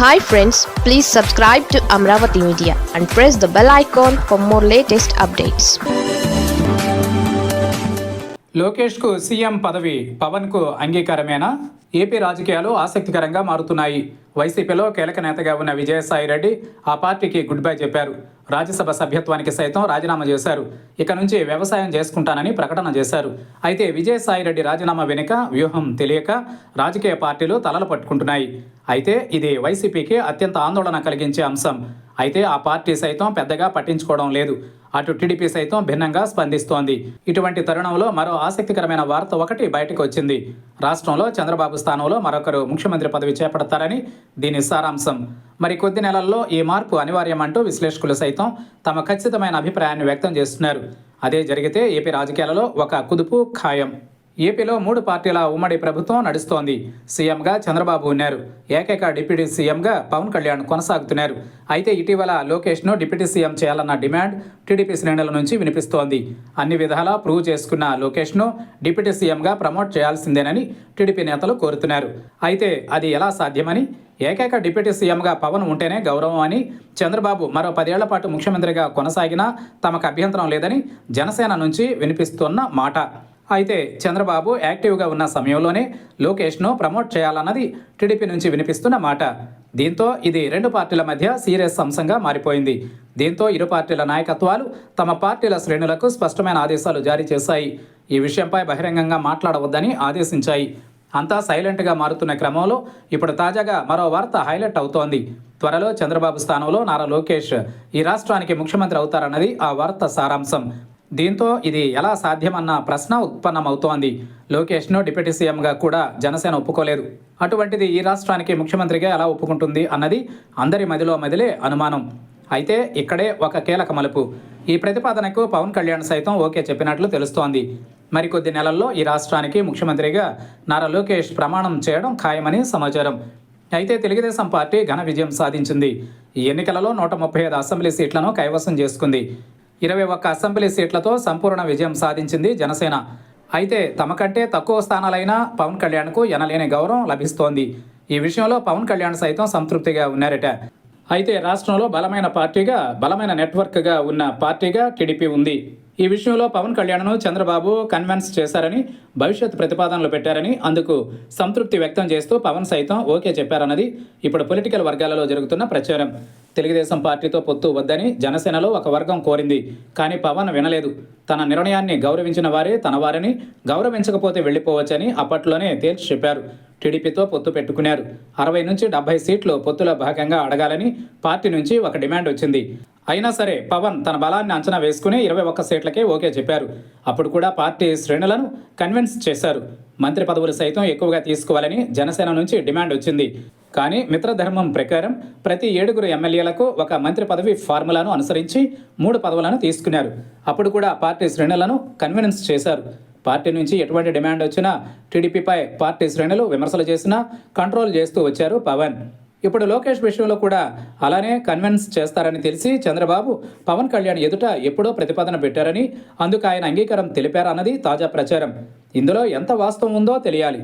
Hi friends please subscribe to Amaravati media and press the bell icon for more latest updates లోకేష్కు CM పదవి పవన్కు అంగీకారమేనా? AP రాజకీయాలు ఆసక్తికరంగా మారుతున్నాయి. వైసీపీలో కీలక నేతగా ఉన్న విజయసాయి రెడ్డి ఆ పార్టీకి గుడ్ బై చెప్పారు. రాజ్యసభ సభ్యత్వానికి సైతం రాజీనామా చేశారు. ఇక నుంచి వ్యవసాయం చేసుకుంటానని ప్రకటన చేశారు. అయితే విజయసాయి రెడ్డి రాజీనామా వెనుక వ్యూహం తెలియక రాజకీయ పార్టీలు తలలు పట్టుకుంటున్నాయి. అయితే ఇది వైసీపీకి అత్యంత ఆందోళన కలిగించే అంశం. అయితే ఆ పార్టీ సైతం పెద్దగా పట్టించుకోవడం లేదు. అటు టీడీపీ సైతం భిన్నంగా స్పందిస్తోంది. ఇటువంటి తరుణంలో మరో ఆసక్తికరమైన వార్త ఒకటి బయటకు వచ్చింది. రాష్ట్రంలో చంద్రబాబు స్థానంలో మరొకరు ముఖ్యమంత్రి పదవి చేపడతారని దీని సారాంశం. మరి కొద్ది నెలల్లో ఈ మార్పు అనివార్యమంటూ విశ్లేషకులు సైతం తమ ఖచ్చితమైన అభిప్రాయాన్ని వ్యక్తం చేస్తున్నారు. అదే జరిగితే ఏపీ రాజకీయాలలో ఒక కుదుపు ఖాయం. ఏపీలో మూడు పార్టీల ఉమ్మడి ప్రభుత్వం నడుస్తోంది. సీఎంగా చంద్రబాబు ఉన్నారు. ఏకైక డిప్యూటీ సీఎంగా పవన్ కళ్యాణ్ కొనసాగుతున్నారు. అయితే ఇటీవల లోకేష్ను డిప్యూటీ సీఎం చేయాలన్న డిమాండ్ టీడీపీ శ్రేణుల నుంచి వినిపిస్తోంది. అన్ని విధాలా ప్రూవ్ చేసుకున్న లోకేష్ను డిప్యూటీ సీఎంగా ప్రమోట్ చేయాల్సిందేనని టీడీపీ నేతలు కోరుతున్నారు. అయితే అది ఎలా సాధ్యమని? ఏకైక డిప్యూటీ సీఎంగా పవన్ ఉంటేనే గౌరవం అని చంద్రబాబు మరో పదేళ్ళ పాటు ముఖ్యమంత్రిగా కొనసాగినా తమకు అభ్యంతరం లేదని జనసేన నుంచి వినిపిస్తున్న మాట. అయితే చంద్రబాబు యాక్టివ్గా ఉన్న సమయంలోనే లోకేష్ను ప్రమోట్ చేయాలన్నది టీడీపీ నుంచి వినిపిస్తున్న మాట. దీంతో ఇది రెండు పార్టీల మధ్య సీరియస్ అంశంగా మారిపోయింది. దీంతో ఇరు పార్టీల నాయకత్వాలు తమ పార్టీల శ్రేణులకు స్పష్టమైన ఆదేశాలు జారీ చేశాయి. ఈ విషయంపై బహిరంగంగా మాట్లాడవద్దని ఆదేశించాయి. అంతా సైలెంట్గా మారుతున్న క్రమంలో ఇప్పుడు తాజాగా మరో వార్త హైలైట్ అవుతోంది. త్వరలో చంద్రబాబు స్థానంలో నారా లోకేష్ ఈ రాష్ట్రానికి ముఖ్యమంత్రి అవుతారన్నది ఆ వార్త సారాంశం. దీంతో ఇది ఎలా సాధ్యమన్న ప్రశ్న ఉత్పన్నమవుతోంది. లోకేష్ను డిప్యూటీ సీఎంగా కూడా జనసేన ఒప్పుకోలేదు. అటువంటిది ఈ రాష్ట్రానికి ముఖ్యమంత్రిగా ఎలా ఒప్పుకుంటుంది అన్నది అందరి మదిలో మదిలే అనుమానం. అయితే ఇక్కడే ఒక కీలక మలుపు. ఈ ప్రతిపాదనకు పవన్ కళ్యాణ్ సైతం ఓకే చెప్పినట్లు తెలుస్తోంది. మరికొద్ది నెలల్లో ఈ రాష్ట్రానికి ముఖ్యమంత్రిగా నారా లోకేష్ ప్రమాణం చేయడం ఖాయమని సమాచారం. అయితే తెలుగుదేశం పార్టీ ఘన విజయం సాధించింది. ఈ ఎన్నికలలో నూట ముప్పై ఐదు అసెంబ్లీ సీట్లను కైవసం చేసుకుంది. ఇరవై ఒక్క అసెంబ్లీ సీట్లతో సంపూర్ణ విజయం సాధించింది జనసేన. అయితే తమకంటే తక్కువ స్థానాలైన పవన్ కళ్యాణ్కు ఎనలేని గౌరవం లభిస్తోంది. ఈ విషయంలో పవన్ కళ్యాణ్ సైతం సంతృప్తిగా ఉన్నారట. అయితే రాష్ట్రంలో బలమైన పార్టీగా బలమైన నెట్వర్క్గా ఉన్న పార్టీగా టీడీపీ ఉంది. ఈ విషయంలో పవన్ కళ్యాణ్ను చంద్రబాబు కన్విన్స్ చేశారని భవిష్యత్ ప్రతిపాదనలు పెట్టారని అందుకు సంతృప్తి వ్యక్తం చేస్తూ పవన్ సైతం ఓకే చెప్పారన్నది ఇప్పుడు పొలిటికల్ వర్గాలలో జరుగుతున్న ప్రచారం. తెలుగుదేశం పార్టీతో పొత్తు వద్దని జనసేనలో ఒక వర్గం కోరింది. కానీ పవన్ వినలేదు. తన నిర్ణయాన్ని గౌరవించిన వారే తన వారిని గౌరవించకపోతే వెళ్ళిపోవచ్చని అప్పట్లోనే తేల్చి చెప్పారు. టీడీపీతో పొత్తు పెట్టుకున్నారు. అరవై నుంచి డెబ్బై సీట్లు పొత్తులో భాగంగా అడగాలని పార్టీ నుంచి ఒక డిమాండ్ వచ్చింది. అయినా సరే పవన్ తన బలాన్ని అంచనా వేసుకుని ఇరవై ఒక్క సీట్లకే ఓకే చెప్పారు. అప్పుడు కూడా పార్టీ శ్రేణులను కన్విన్స్ చేశారు. మంత్రి పదవులు సైతం ఎక్కువగా తీసుకోవాలని జనసేన నుంచి డిమాండ్ వచ్చింది. కానీ మిత్రధర్మం ప్రకారం ప్రతి ఏడుగురు ఎమ్మెల్యేలకు ఒక మంత్రి పదవి ఫార్ములాను అనుసరించి మూడు పదవులను తీసుకున్నారు. అప్పుడు కూడా పార్టీ శ్రేణులను కన్విన్స్ చేశారు. పార్టీ నుంచి ఎటువంటి డిమాండ్ వచ్చినా టీడీపీపై పార్టీ శ్రేణులు విమర్శలు చేసినా కంట్రోల్ చేస్తూ వచ్చారు పవన్. ఇప్పుడు లోకేష్ విషయంలో కూడా అలానే కన్విన్స్ చేస్తారని తెలిసి చంద్రబాబు పవన్ కళ్యాణ్ ఎదుట ఎప్పుడో ప్రతిపాదన పెట్టారని అందుకు ఆయన అంగీకారం తెలిపారన్నది తాజా ప్రచారం. ఇందులో ఎంత వాస్తవం ఉందో తెలియాలి.